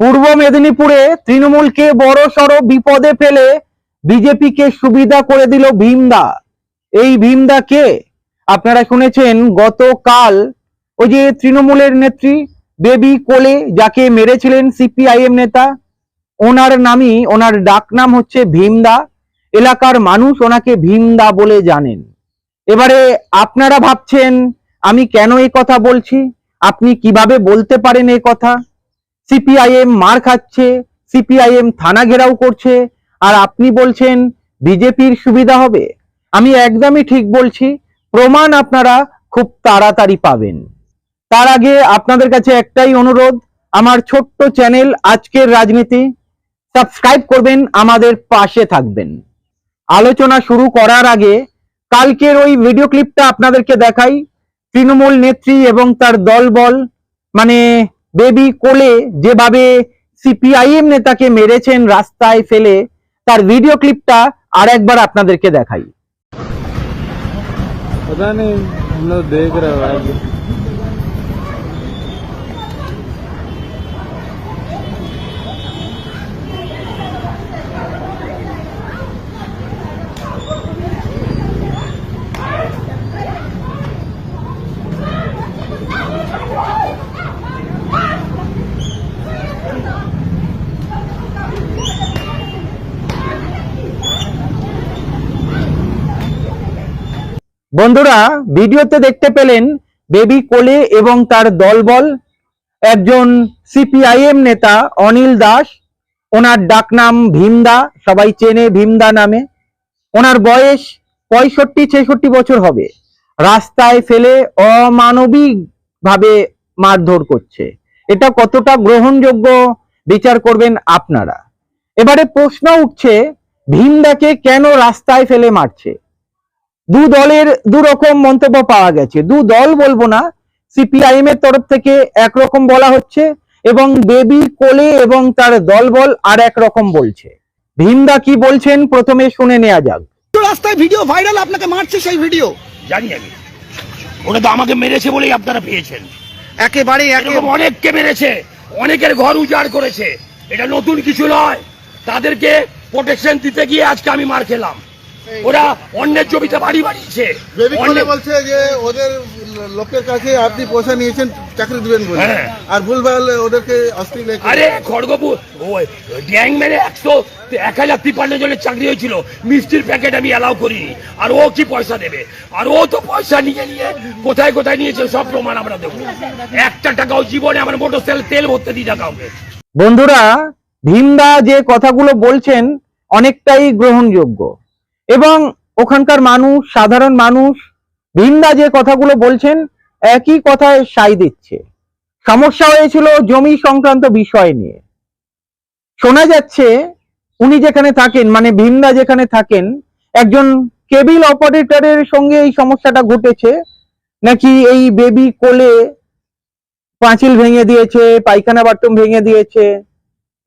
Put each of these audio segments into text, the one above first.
পূর্ব মেদিনীপুরে তৃণমূলকে বড় সড় বিপদে ফেলে বিজেপিকে সুবিধা করে দিল ভীমদা। এই ভীমদা কে আপনারা শুনেছেন, গতকাল ওই যে তৃণমূলের নেত্রী বেবি কোলে যাকে মেরেছিলেন সিপিআইএম নেতা, ওনার নামই, ওনার ডাকনাম হচ্ছে ভীমদা। এলাকার মানুষ ওনাকে ভীমদা বলে জানেন। এবারে আপনারা ভাবছেন, আমি কেন এই কথা বলছি? আপনি কীভাবে বলতে পারেন এই কথা? সিপিআইএম মার খাচ্ছে, সিপিআইএম থানা ঘেরাও করছে, আর আপনি বলছেন বিজেপির সুবিধা হবে। আমি একদমই ঠিক বলছি, প্রমাণ আপনারা খুব তাড়াতাড়ি পাবেন। তার আগে আপনাদের কাছে একটাই অনুরোধ, আমার ছোট্ট চ্যানেল আজকের রাজনীতি, সাবস্ক্রাইব করবেন, আমাদের পাশে থাকবেন। আলোচনা শুরু করার আগে, কালকের ওই ভিডিও ক্লিপটা আপনাদেরকে দেখাই, তৃণমূল নেত্রী এবং তার দলবল মানে বেবি কোলে যেভাবে সিপিআইএম নেতাকে মেরেছেন রাস্তায় ফেলে তার ভিডিও ক্লিপটা আর একবার আপনাদেরকে দেখাই पता नहीं हम लोग देख रहे हो বন্ধুরা, ভিডিওতে দেখতে পেলেন বেবি কোলে এবং তার দলবল। একজন সিপিআইএম নেতা, অনিল দাস। ওনার ডাকনাম ভীমদা, সবাই চেনে ভীমদা নামে। ওনার বয়স পঁয়ষট্টি, ছেষট্টি বছর হবে। রাস্তায় ফেলে অমানবিক ভাবে মারধর করছে। এটা কতটা গ্রহণযোগ্য বিচার করবেন আপনারা? এবারে প্রশ্ন উঠছে, ভীমদাকে কেন রাস্তায় ফেলে মারছে? দু দলের দু রকম মন্তব্য পাওয়া গেছে। দু দল বলব না সিপিআইএম এর তরফ থেকে একরকম বলা হচ্ছে এবং বেবি কোলে এবং তার দলবল আর এক রকম বলছে। ভীমদা কি বলছেন প্রথমে শুনে নেওয়া যাক। তো রাস্তায় ভিডিও ভাইরাল আপনাকে মারছে সেই ভিডিও। জানি আমি। ওটা তো আমাকে মেরেছে বলেই আপনারা পেয়েছেন। একেবারে এরকম অনেককে মেরেছে অনেকের ঘর উজাড় করেছে। এটা নতুন কিছু নয়। তাদেরকে প্রোটেকশন দিতে গিয়ে আজকে আমি মার খেলাম। ওরা অন্যের জমিতে বাড়ি বাড়িয়েছে বলছে যে ওদের লোকের কাছে আপনি পয়সা নিয়েছেন চাকরি দিবেন বলে। হ্যাঁ। আর ভুলভাল ওদেরকে অশ্লীল আরে খড়গপুর ওই গ্যাং মেরে একশো এক হাজার তিপ্পান্ন জনের চাকরি হয়েছিল। মিষ্টির প্যাকেট আমি অ্যালাউ করিনি। আর ও কি পয়সা দেবে? আর ও তো পয়সা নিয়ে নিয়ে কোথায় কোথায় নিয়েছে সব প্রমাণ আমরা দেবো। একটা টাকাও জীবনে আমার মোটর তেল তেল ভরতে দিই না কাউকে। বন্ধুরা ভীমদা যে কথাগুলো বলছেন অনেকটাই গ্রহণযোগ্য। এবং ওখানকার মানুষ, সাধারণ মানুষ ভীমদা যে কথাগুলো বলছেন, একই কথায় সাই দিচ্ছে। সমস্যা হয়েছিল জমি সংক্রান্ত বিষয় নিয়ে। শোনা যাচ্ছে, উনি যেখানে থাকেন মানে ভীমদা যেখানে থাকেন, একজন কেবিল অপারেটরের সঙ্গে এই সমস্যাটা ঘটেছে। নাকি এই বেবি কোলে পাঁচিল ভেঙে দিয়েছে, পায়খানা বাথরুম ভেঙে দিয়েছে।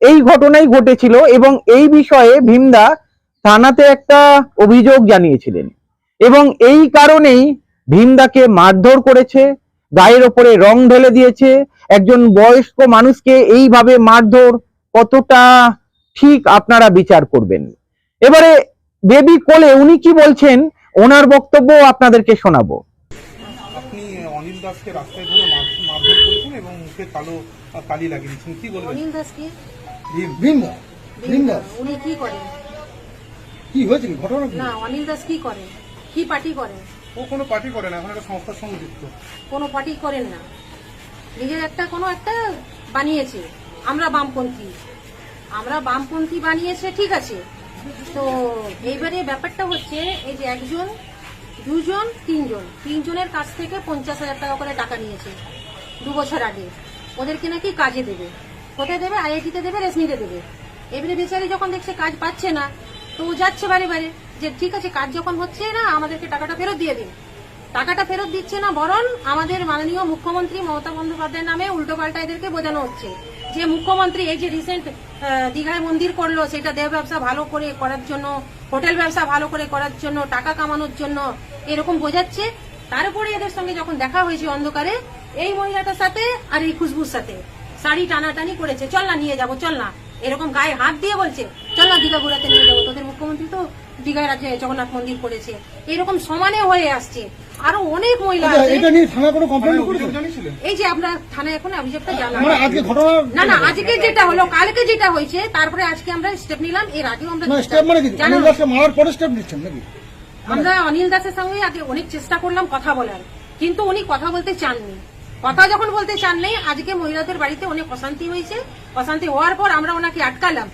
এই ঘটনাই ঘটেছিল এবং এই বিষয়ে ভীমদা থানাতে একটা অভিযোগ জানিয়েছিলেন। এবং এই কারণেই ভীমদাকে মারধর করেছে গায়ের ওপরে রং ঢেলে দিয়েছে একজন বয়স্ক মানুষকে এইভাবে মারধর কতটা ঠিক আপনারা বিচার করবেন। এবারে বেবি কোলে উনি কি বলছেন ওনার বক্তব্য আপনাদেরকে শোনাবো। আপনি অনিল দাসকে রাস্তায় ধরে মারধর করেছেন এবং মুখে কালো কালি লাগিয়ে দিয়েছেন কি বলবেন? অনিল দাস কি? ভীম- ভিন্ন ভিন্ন উনি কি করেন? কি হয়েছে ঘটনা না অনিল দাস কি করে? কি পার্টি করেন ও কোনো পার্টি করে না এখন একটা সংস্থার সঙ্গে যুক্ত। কোনো পার্টি করেন না। নিজের একটা কোনো একটা বানিয়েছে। আমরা বামপন্থী। আমরা বামপন্থী বানিয়েছে ঠিক আছে। তো এইবারে ব্যাপারটা হচ্ছে এই যে একজন দুজন তিনজন। তিনজনের কাছ থেকে পঞ্চাশ হাজার টাকা করে টাকা নিয়েছে দু বছর আগে। ওদেরকে নাকি কাজে দেবে। কোথায় দেবে? আইআইটিতে দেবে রেশমিতে দেবে। এবারে বেচারি যখন দেখছে কাজ পাচ্ছে না তো যাচ্ছে বারে বারে যে, ঠিক আছে, কাজ যখন হচ্ছে না, আমাদেরকে টাকাটা ফেরত দিয়ে দিন। টাকাটা ফেরত দিচ্ছে না, বরং আমাদের মাননীয় মুখ্যমন্ত্রী মমতা বন্দ্যোপাধ্যায়ের নামে উল্টোপাল্টা এদেরকে বোঝানো হচ্ছে। যে, মুখ্যমন্ত্রী, এই যে রিসেন্ট দীঘায় মন্দির করল, সেটা দেহ ব্যবসা ভালো করে করার জন্য, হোটেল ব্যবসা ভালো করে করার জন্য, টাকা কামানোর জন্য এরকম বোঝাচ্ছে। তারপরে এদের সঙ্গে যখন দেখা হয়েছে অন্ধকারে, এই মহিলাটার সাথে আর এই খুশবুর সাথে। শাড়ি টানাটানি করেছে, চল না, নিয়ে যাব, চল না। এরকম গায়ে হাত দিয়ে বলছে চল না দীঘা ঘোরাতে নিয়ে যাব তোদের মুখ্যমন্ত্রী তো দীঘায় রাজ্যে জগন্নাথ মন্দির করেছে। এরকম সমানে হয়ে আসছে। আরও অনেক মহিলা আচ্ছা, আছে। এটা নিয়ে কোনো কমপ্লেন জানিয়েছিলেন? এই যে আপনার থানায় এখন অভিযোগটা জানাব মানে আজকে ঘটনা না না আজকে যেটা হলো কালকে যেটা হয়েছে তারপরে আজকে আমরা স্টেপ নিলাম এর আগেও আমরা না স্টেপ মানে কি? জানাব। অনিল দাসকে মারার পরে স্টেপ নিচ্ছেন নাকি? আমরা অনিল দাসের সঙ্গে আগে অনেক চেষ্টা করলাম কথা বলার কিন্তু উনি কথা বলতে চাননি। কথা যখন বলতে চান নেই আজকে মহিলাদের বাড়িতে অনেক অশান্তি হয়েছে। অশান্তি হওয়ার পর আমরা ওনাকে আটকালাম।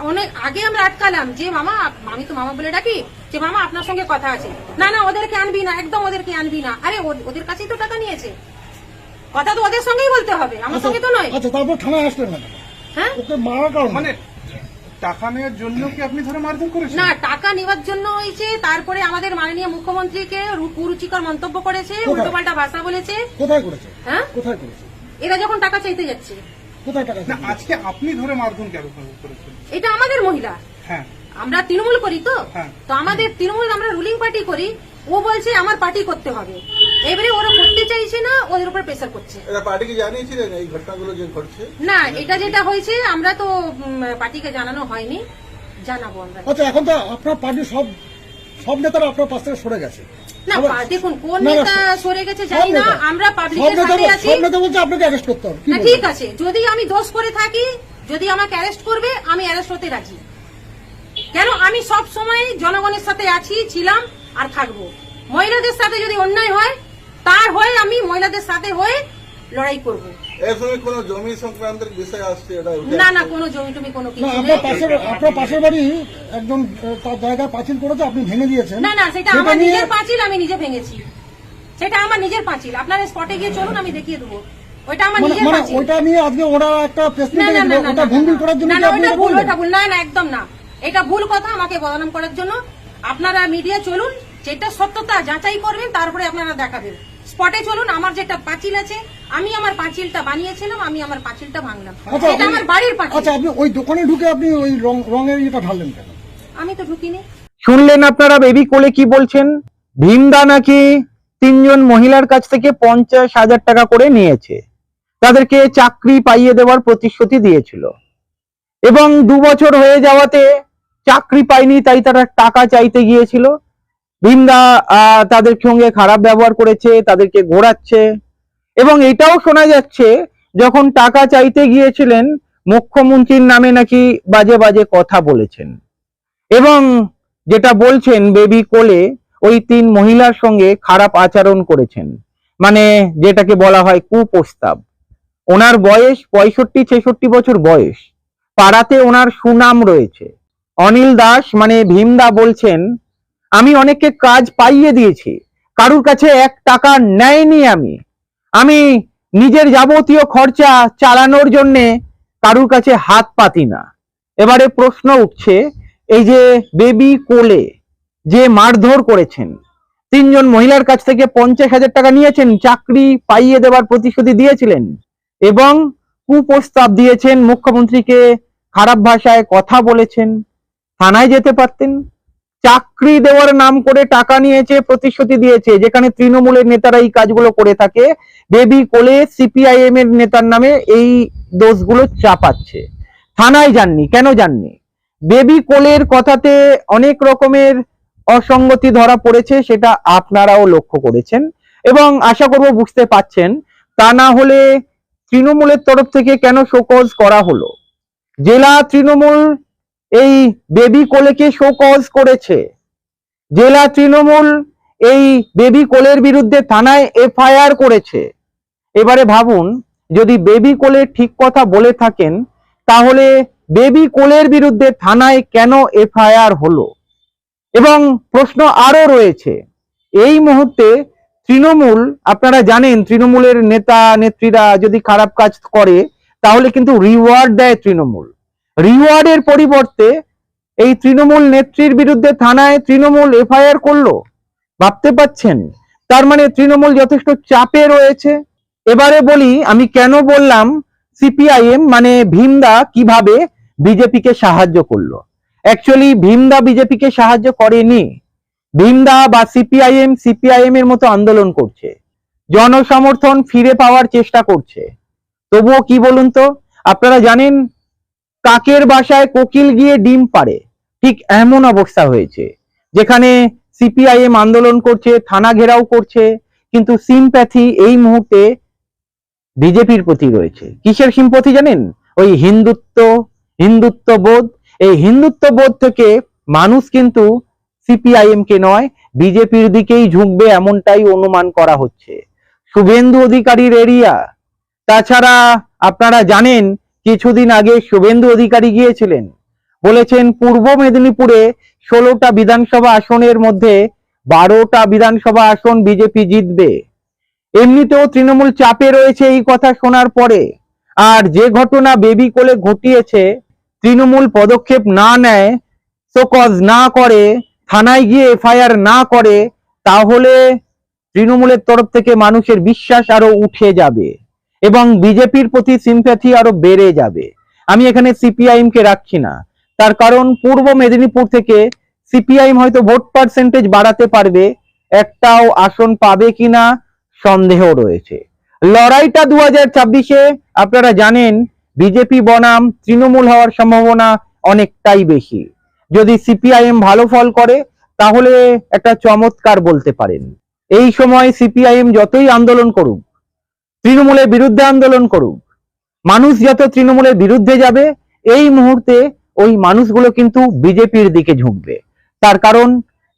অনেক আগে আমরা আটকালাম যে মামা আমি তো মামা বলে ডাকি যে মামা আপনার সঙ্গে কথা আছে। না না ওদেরকে আনবি না একদম ওদেরকে আনবি না। আরে ও- ওদের কাছেই তো টাকা নিয়েছে। কথা তো ওদের সঙ্গেই বলতে হবে আমার সঙ্গে তো নয়। আচ্ছা তারপর থানায় আসলেন হ্যাঁ? ওকে মানে টাকা নেওয়ার জন্য কি আপনি ধরে মারধর করেছেন? না টাকা নেওয়ার জন্য হয়েছে তারপরে আমাদের মাননীয় মুখ্যমন্ত্রীকে কুরুচিকর মন্তব্য করেছে কোথায়? উল্টোপাল্টা ভাষা বলেছে। কোথায় করেছে? হ্যাঁ? কোথায় করেছে? এরা যখন টাকা চাইতে যাচ্ছে। কোথায় টাকা না আজকে আপনি ধরে মারধর কেন করেছেন? এটা আমাদের মহিলা। হ্যাঁ। আমরা তৃণমূল করি তো? হ্যাঁ। তো আমাদের তৃণমূল আমরা রুলিং পার্টি করি ও বলছে আমার পার্টি করতে হবে। এবারে ওরা করতে চাইছে না ওদের উপর প্রেসার করছে। এটা পার্টিকে জানিয়েছিলেন এই ঘটনাগুলো যে ঘটছে? না এটা যেটা হয়েছে আমরা তো পার্টিকে জানানো হয়নি। জানাব আমরা। আচ্ছা এখন তো আপনার পার্টি সব সব নেতারা আপনার পাশ থেকে সরে গেছে। না দেখুন কোন না, না, নেতা সরে গেছে জানি না আমরা পাবলিকের সাথে আছি। সব নেতা বলছে আপনাকে অ্যারেস্ট করতে হবে না ঠিক আছে যদি আমি দোষ করে থাকি যদি আমাকে অ্যারেস্ট করবে আমি অ্যারেস্ট হতে রাজি। কেন? আমি সব সময় জনগণের সাথে আছি ছিলাম আর থাকব। মহিলাদের সাথে যদি অন্যায় হয় তার হয়ে আমি মহিলাদের সাথে হয়ে লড়াই করব। কোনো জমি সংক্রান্ত বিষয় আসছে এটা না না কোনো জমি টমি কোনো কিছু আপনার পাশের আপনার পাশের বাড়ি একজন তার জায়গায় পাঁচিল করেছে আপনি ভেঙে দিয়েছেন। না না সেটা সেটা আমার নিজের পাঁচিল আমি নিজে ভেঙেছি। সেটা আমার নিজের পাঁচিল। আপনার স্পটে গিয়ে চলুন আমি দেখিয়ে দেবো। ওইটা আমার নিজের পাঁচিল। ওইটা নিয়ে আজকে ওরা একটা প্রেস না না না না ওটা না, করার জন্য না কি না আপনি ওটা ভুল ওটা ভুল। না না একদম না। এটা ভুল কথা আমাকে বদনাম করার জন্য। আপনারা মিডিয়া চলুন যেটা সত্যতা যাচাই করবেন তারপরে আপনারা দেখাবেন। স্পটে চলুন আমার যেটা পাঁচিল আছে আমি আমার পাঁচিলটা বানিয়েছিলাম আমি আমার পাঁচিলটা ভাঙলাম। আচ্ছা এটা আমার বাড়ির পাঁচিল। আচ্ছা আপনি ওই দোকানে ঢুকে আপনি ওই রঙের ইয়েটা ঢাললেন কেন? আমি তো ঢুকিনি। শুনলেন আপনারা বেবি কোলে কি বলছেন? ভীমদা নাকি তিনজন মহিলার কাছ থেকে পঞ্চাশ হাজার টাকা করে নিয়েছে। তাদেরকে চাকরি পাইয়ে দেওয়ার প্রতিশ্রুতি দিয়েছিল। এবং দু বছর হয়ে যাওয়াতে চাকরি পায়নি তাই তারা টাকা চাইতে গিয়েছিল। ভীমদা তাদের সঙ্গে খারাপ ব্যবহার করেছে, তাদেরকে ঘোরাচ্ছে। এবং এটাও শোনা যাচ্ছে, যখন টাকা চাইতে গিয়েছিলেন, মুখ্যমন্ত্রীর নামে নাকি বাজে বাজে কথা বলেছেন। এবং যেটা বলছেন বেবি কোলে, ওই তিন মহিলার সঙ্গে খারাপ আচরণ করেছেন। মানে যেটাকে বলা হয় কুপ্রস্তাব। ওনার বয়স পঁয়ষট্টি, ছেষট্টি বছর বয়স। পাড়াতে ওনার সুনাম রয়েছে। অনিল দাস মানে ভীমদা বলছেন আমি অনেককে কাজ পাইয়ে দিয়েছি। কারুর কাছে এক টাকা নেয়নি আমি। আমি নিজের যাবতীয় খরচা চালানোর জন্যে কারুর কাছে হাত পাতি না। এবারে প্রশ্ন উঠছে, এই যে বেবি কোলে যে মারধর করেছেন, তিনজন মহিলার কাছ থেকে পঞ্চাশ হাজার টাকা নিয়েছেন, চাকরি পাইয়ে দেওয়ার প্রতিশ্রুতি দিয়েছিলেন এবং কুপ্রস্তাব দিয়েছেন, মুখ্যমন্ত্রীকে খারাপ ভাষায় কথা বলেছেন, থানায় যেতে পারতেন। চাকরি দেওয়ার নাম করে টাকা নিয়েছে, প্রতিশ্রুতি দিয়েছে। যেখানে তৃণমূলের নেতারা এই কাজগুলো করে থাকে। বেবি কোলে সিপিআইএম এর নেতার নামে এই দোষগুলো চাপাচ্ছে। থানায় যাননি, কেন যাননি? বেবি কোলের কথাতে অনেক রকমের অসঙ্গতি ধরা পড়েছে, সেটা আপনারাও লক্ষ্য করেছেন। এবং আশা করব বুঝতে পাচ্ছেন, তা না হলে তৃণমূলের তরফ থেকে কেন শোকজ করা হলো? জেলা তৃণমূল এই বেবি কোলেকে শোকজ করেছে। জেলা তৃণমূল এই বেবি কোলের বিরুদ্ধে থানায় এফআইআর করেছে। এবারে ভাবুন, যদি বেবি কোলে ঠিক কথা বলে থাকেন, তাহলে বেবি কোলের বিরুদ্ধে থানায় কেন এফআইআর হলো? এবং প্রশ্ন আরও রয়েছে, এই মুহূর্তে তৃণমূল, আপনারা জানেন তৃণমূলের নেতা, নেত্রীরা যদি খারাপ কাজ করে, তাহলে কিন্তু রিওয়ার্ড দেয় তৃণমূল। রিওয়ার্ডের পরিবর্তে এই তৃণমূল নেত্রীর বিরুদ্ধে থানায় তৃণমূল এফআইআর করল। ভাবতে পাচ্ছেন? তার মানে তৃণমূল যথেষ্ট চাপে রয়েছে। এবারে বলি, আমি কেন বললাম সিপিআইএম মানে ভীমদা কীভাবে বিজেপিকে সাহায্য করল? অ্যাকচুয়ালি ভীমদা বিজেপিকে সাহায্য করেনি। ভীমদা বা সিপিআইএম সিপিআইএম এর মতো আন্দোলন করছে। জনসমর্থন ফিরে পাওয়ার চেষ্টা করছে। তবুও কি বলুন তো? আপনারা জানেন কাকের বাসায় কোকিল গিয়ে ডিম পাড়ে। ঠিক এমন অবস্থা হয়েছে, যেখানে সিপিআইএম আন্দোলন করছে, থানা ঘেরাও করছে, কিন্তু সিম্প্যাথি এই মুহূর্তে বিজেপির প্রতি রয়েছে। কিসের সিম্পথি জানেন? ওই হিন্দুত্ব হিন্দুত্ব বোধ। এই হিন্দুত্ব বোধ থেকে মানুষ কিন্তু সিপিআইএম কে নয়, বিজেপির দিকেই ঝুঁকবে এমনটাই অনুমান করা হচ্ছে। শুভেন্দু অধিকারীর এরিয়া। তাছাড়া আপনারা জানেন কিছুদিন আগে শুভেন্দু অধিকারী গিয়েছিলেন। বলেছেন, পূর্ব মেদিনীপুরে ষোলোটা বিধানসভা আসনের মধ্যে বারোটা বিধানসভা আসন বিজেপি জিতবে। এমনিতেও তৃণমূল চাপে রয়েছে এই কথা শোনার পরে। আর যে ঘটনা বেবি কোলে ঘটিয়েছে, তৃণমূল পদক্ষেপ না নেয়, শোকজ না করে, থানায় গিয়ে এফআইআর না করে, তাহলে তৃণমূলের তরফ থেকে মানুষের বিশ্বাস আরও উঠে যাবে। এবং বিজেপির প্রতি সিম্প্যাথি আরও বেড়ে যাবে। আমি এখানে সিপিআইএম কে রাখছি না। তার কারণ পূর্ব মেদিনীপুর থেকে সিপিআইএম হয়তো ভোট পার্সেন্টেজ বাড়াতে পারবে, একটাও আসন পাবে কিনা সন্দেহ রয়েছে। লড়াইটা দু হাজার ছাব্বিশে, আপনারা জানেন, বিজেপি বনাম তৃণমূল হওয়ার সম্ভাবনা অনেকটাই বেশি। যদি সিপিআইএম ভালো ফল করে, তাহলে একটা চমৎকার বলতে পারেন। এই সময় সিপিআইএম যতই আন্দোলন করুক তৃণমূলের বিরুদ্ধে আন্দোলন করুক। মানুষ যত তৃণমূলের বিরুদ্ধে যাবে, এই মুহূর্তে ওই মানুষগুলো কিন্তু বিজেপির দিকে ঝুঁকবে। তার কারণ,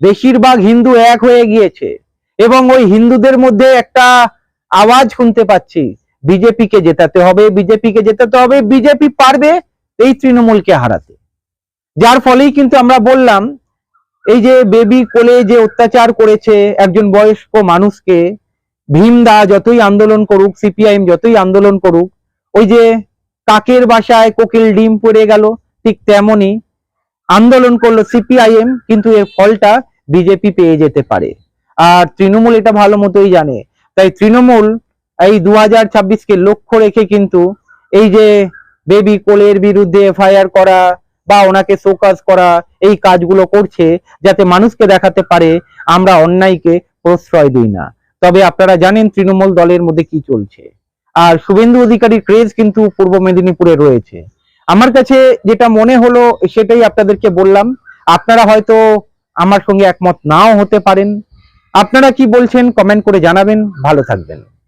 বেশিরভাগ হিন্দু এক হয়ে গিয়েছে এবং ওই হিন্দুদের মধ্যে একটা আওয়াজ শুনতে পাচ্ছি, বিজেপিকে জেতাতে হবে, বিজেপিকে জেতাতে হবে, বিজেপি পারবে এই তৃণমূলকে হারাতে। যার ফলেই কিন্তু আমরা বললাম, এই যে বেবি কোলে যে অত্যাচার করেছে একজন বয়স্ক মানুষকে ভীমদা যতই আন্দোলন করুক, সিপিআইএম যতই আন্দোলন করুক, ওই যে কাকের বাসায় কোকিল ডিম পড়ে গেল, ঠিক তেমনই আন্দোলন করল সিপিআইএম, কিন্তু এর ফলটা বিজেপি পেয়ে যেতে পারে। আর তৃণমূল এটা ভালো মতোই জানে। তাই তৃণমূল এই দু হাজার ছাব্বিশকে লক্ষ্য রেখে কিন্তু এই যে বেবি কোলের বিরুদ্ধে এফআইআর করা বা ওনাকে শোকাজ করা, এই কাজগুলো করছে, যাতে মানুষকে দেখাতে পারে আমরা অন্যায়কে প্রশ্রয় দিই না। তবে আপনারা জানেন তৃণমূল দলের মধ্যে কি চলছে। আর শুভেন্দু অধিকারীর ক্রেজ কিন্তু পূর্ব মেদিনীপুরে রয়েছে। আমার কাছে যেটা মনে হলো, সেটাই আপনাদেরকে বললাম। আপনারা হয়তো আমার সঙ্গে একমত নাও হতে পারেন। আপনারা কি বলছেন কমেন্ট করে জানাবেন। ভালো থাকবেন।